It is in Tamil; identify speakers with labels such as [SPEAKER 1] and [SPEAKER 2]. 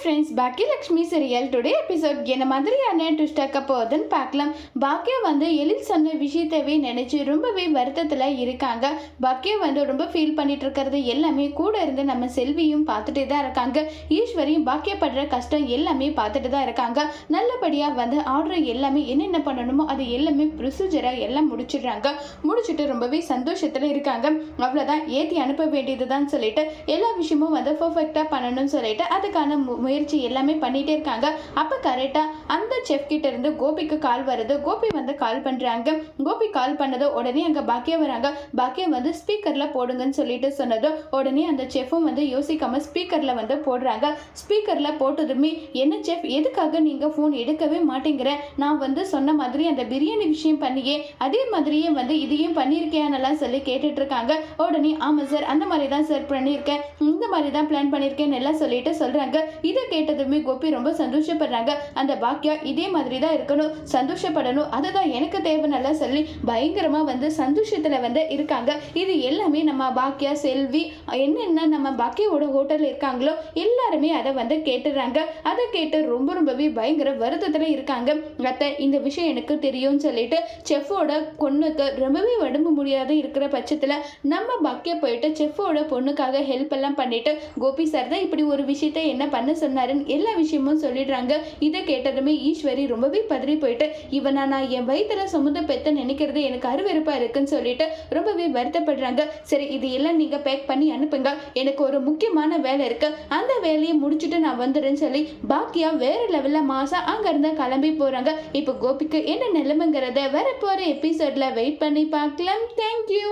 [SPEAKER 1] Friends Baakiyalakshmi serial today episode என்ன மாதிரியான ட்விஸ்ட் ஆக்க போகுதுன்னு பார்க்கலாம். பாக்கியா வந்து எழில் சொன்ன விஷயத்தவே நினச்சி ரொம்பவே வருத்தத்தில் இருக்காங்க. பாக்கியா வந்து ரொம்ப ஃபீல் பண்ணிட்டு இருக்கிறது எல்லாமே கூட இருந்து நம்ம செல்வியும் பார்த்துட்டே தான் இருக்காங்க. ஈஸ்வரியும் பாக்கியா படுற கஷ்டம் எல்லாமே பார்த்துட்டு தான் இருக்காங்க. நல்லபடியாக வந்து ஆர்டர் எல்லாமே என்னென்ன பண்ணணுமோ அது எல்லாமே ப்ரொசீஜராக எல்லாம் முடிச்சிடுறாங்க. முடிச்சுட்டு ரொம்பவே சந்தோஷத்தில் இருக்காங்க. அவ்வளோதான் ஏற்றி அனுப்ப வேண்டியது தான் சொல்லிட்டு எல்லா விஷயமும் வந்து பர்ஃபெக்டாக பண்ணணும்னு சொல்லிட்டு அதுக்கான முயற்சி எல்லாமே பண்ணிகிட்டே இருக்காங்க. அப்போ கரெக்டாக அந்த செஃப் கிட்ட இருந்து கோபிக்கு கால் வருது. கோபி வந்து கால் பண்ணுறாங்க கோபி கால் பண்ணது உடனே அங்கே பாக்கியம் வராங்க. பாக்கியா வந்து ஸ்பீக்கரில் போடுங்கன்னு சொல்லிட்டு சொன்னதும் உடனே அந்த செஃப்பும் வந்து யோசிக்காமல் ஸ்பீக்கரில் வந்து போடுறாங்க. ஸ்பீக்கரில் போட்டதுமே என்ன செஃப் எதுக்காக நீங்கள் ஃபோன் எடுக்கவே மாட்டேங்கிற? நான் வந்து சொன்ன மாதிரி அந்த பிரியாணி விஷயம் பண்ணியே. அதே மாதிரியே வந்து இதையும் பண்ணியிருக்கேன்னெல்லாம் சொல்லி கேட்டுட்டு இருக்காங்க. உடனே ஆமாம் சார் அந்த மாதிரி தான் சார் பண்ணியிருக்கேன். இந்த மாதிரி தான் பிளான் பண்ணியிருக்கேன்னு எல்லாம் சொல்லிட்டு சொல்கிறாங்க இது கேட்டதுமே கோபி ரொம்ப சந்தோஷப்படுறாங்க. அந்த பாக்கியா இதே மாதிரி தான் இருக்கணும் சந்தோஷப்படணும். அதுதான் எனக்கு தேவைன்னு சொல்லி பயங்கரமாக வந்து சந்தோஷத்தில் வந்து இருக்காங்க. இது எல்லாமே நம்ம பாக்கியா செல்வி என்னென்ன நம்ம பாக்கியோட ஹோட்டலில் இருக்காங்களோ எல்லாருமே அதை வந்து கேட்டுடுறாங்க அதை கேட்டு ரொம்ப ரொம்பவே பயங்கர வருத்தத்தில் இருக்காங்க. அத்தை இந்த விஷயம் எனக்கு தெரியும்னு சொல்லிட்டு செஃபோட பொண்ணுக்கு ரொம்பவே உடம்பு முடியாத இருக்கிற பட்சத்தில் நம்ம பாக்கியா போயிட்டு செஃப்போட பொண்ணுக்காக ஹெல்ப் எல்லாம் பண்ணிட்டு கோபி சார் தான் இப்படி ஒரு விஷயத்த என்ன பண்ண சொன்னாருன்னு எல்லா விஷயமும் சொல்லிடுறாங்க. இதை கேட்டதுமே ஈஸ்வரி ரொம்பவே பதறி போயிட்டு இவனா நான் என் வயிற்றுல சுமந்த பெத்த நினைக்கிறது எனக்கு அருவெருப்பா இருக்குன்னு சொல்லிட்டு ரொம்பவே வருத்தப்படுறாங்க. சரி இது எல்லாம் நீங்க பேக் பண்ணி அனுப்புங்க. எனக்கு ஒரு முக்கியமான வேலை இருக்கு. அந்த வேலையை முடிச்சுட்டு நான் வந்துடுறேன்னு சொல்லி பாக்கியா வேற லெவல்ல மாசா அங்கிருந்து கிளம்பி போறாங்க. இப்போ கோபிக்கு என்ன நிலைமைங்கிறத வரப்போற எபிசோட்ல வெயிட் பண்ணி பார்க்கலாம். தேங்க்யூ